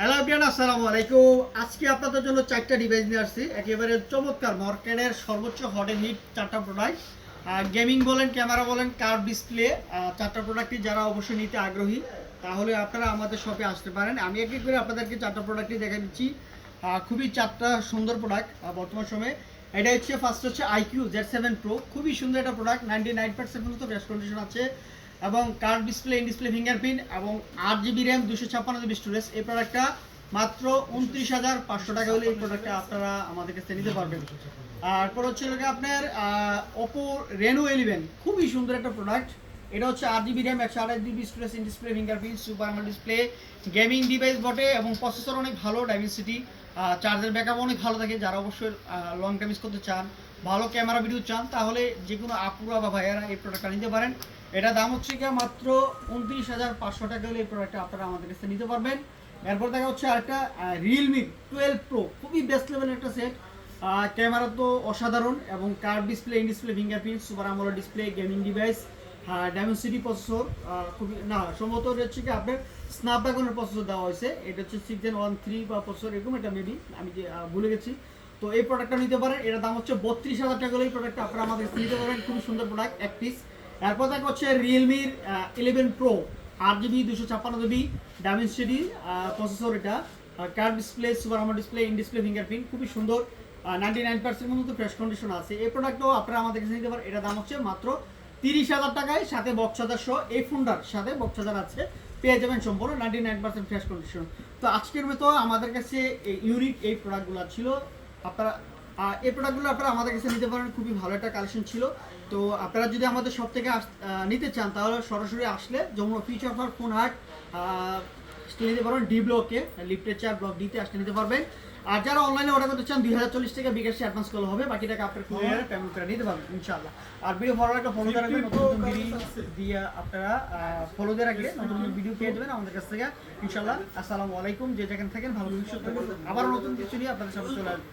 Hello everyone আসসালামু আলাইকুম। আজকে আপনাদের জন্য চারটা ডিভাইস নিয়ে আসছি। একেবারে চমৎকার মার্কেটের সর্বোচ্চ হটে হিট চারটা প্রোডাক্ট গেমিং বলেন ক্যামেরা বলেন কার ডিসপ্লে চারটা প্রোডাক্টই যারা অবশ্যই নিতে আগ্রহী, তাহলে আপনারা আমাদের শপে আসতে পারেন। আমি এক করে আপনাদেরকে চারটা প্রোডাক্টই দেখা দিচ্ছি খুবই চারটা সুন্দর প্রোডাক্ট বর্তমান সময়ে। এটা হচ্ছে ফার্স্ট হচ্ছে আইকিউ জেড সেভেন প্রো খুবই সুন্দর একটা প্রোডাক্ট নাইনটি নাইন পার্সেন্ট পর্যন্ত বেস্ট কন্ডিশন আছে। এবং curved display in display fingerprint এবং আট জিবি র্যাম দুশো ছাপ্পান্ন জিবি স্টোরেজ এই প্রোডাক্টটা মাত্র উনত্রিশ হাজার পাঁচশো টাকা হলে এই প্রোডাক্টটা আপনারা আমাদের কাছে নিতে পারবেন। আর পর হচ্ছে আপনার ওপো রেনো ইলেভেন খুবই সুন্দর একটা প্রোডাক্ট এটা হচ্ছে আট জিবি র্যাম একশো আঠাশ GB storage in display fingerprint super AMOLED display gaming device বটে এবং প্রসেসর অনেক ভালো ডাইমেন্সিটি চার্জের ব্যাকআপ অনেক ভালো থাকে। যারা অবশ্যই লং টাইম ইউজ করতে চান, ভালো ক্যামেরা ভিডিও চান, তাহলে যে কোনো আপুরা বা ভাইয়ারা এই প্রোডাক্টটা নিতে পারেন। এটা দাম হচ্ছে গিয়ে মাত্র উনত্রিশ হাজার পাঁচশো টাকা হলে এই প্রোডাক্টটা আপনারা আমাদের কাছে নিতে পারবেন। এরপর দেখা হচ্ছে আরেকটা রিয়েলমি টুয়েলভ প্রো খুবই বেস্ট লেভেলের একটা সেট ক্যামেরা তো অসাধারণ এবং curved display in display fingerprint super AMOLED display gaming device Dimensity processor খুবই না, সম্ভবত হচ্ছে কি আপনার স্ন্যাপড্রাগনের প্রসেসর দেওয়া হয়েছে। এটা হচ্ছে সিক্স জেন ওয়ান থ্রি বা প্রসেসর এরকম এটা মেবি আমি যে ভুলে গেছি। তো এই প্রোডাক্টটা নিতে পারেন। এটার দাম হচ্ছে বত্রিশ হাজার টাকা এই প্রোডাক্টটা আপনারা আমাদের নিতে পারেন খুবই সুন্দর প্রোডাক্ট এক পিস এরপর দেখা হচ্ছে রিয়েলমির ইলেভেন প্রো আট জিবি দুশো ছাপ্পান্ন জিবি ডায়মেন্সিটি প্রসেসর এটা। Curved display super AMOLED display in display fingerprint খুবই সুন্দর। নাইনটি নাইন পার্সেন্ট মতো ফ্রেশ কন্ডিশন আছে। এই প্রোডাক্টও আপনারা আমাদের কাছে নিতে পারেন। এটা দাম হচ্ছে মাত্র তিরিশ হাজার টাকায় সাথে বক্স চার্জার সহ এই ফোনটার সাথে বক্স আছে। পেয়ে যাবেন সম্পূর্ণ ninety nine percent fresh condition তো আজকের মতো আমাদের কাছে ইউনিক এই প্রোডাক্টগুলো ছিল। আপনারা এই প্রোডাক্টগুলো আপনারা আমাদের কাছে নিতে পারেন। খুবই ভালো একটা কালেকশন ছিল। তো আপনারা যদি আমাদের সব থেকে নিতে চান, তাহলে সরাসরি আসলে যেমন ফিউচার ফর ফোন হাট আসলে নিতে পারবেন ডি ব্লকে লিফটের চার ব্লক ডিতে আসলে নিতে পারবেন। আর যারা অনলাইনে অর্ডার করতে চান দুই হাজার চল্লিশ টাকা বিকাশে অ্যাডভান্স করলে হবে বাকি টাকা আপনার কুরিয়ারে পেমেন্ট করে নিতে পারবেন ইনশাআল্লাহ। আর ভিডিও ভালো একটা ফলো করে রাখবেন নতুন ভিডিও দিয়ে আপনারা ফলো দিয়ে রাখলে নতুন নতুন ভিডিও পেয়ে যাবেন আমাদের কাছ থেকে। ইনশাআল্লাহ আসসালামু আলাইকুম যে যেখানে থাকেন ভালো ভবিষ্যৎ আবার নতুন কিছু নিয়ে আপনাদের সামনে চলে আসবে।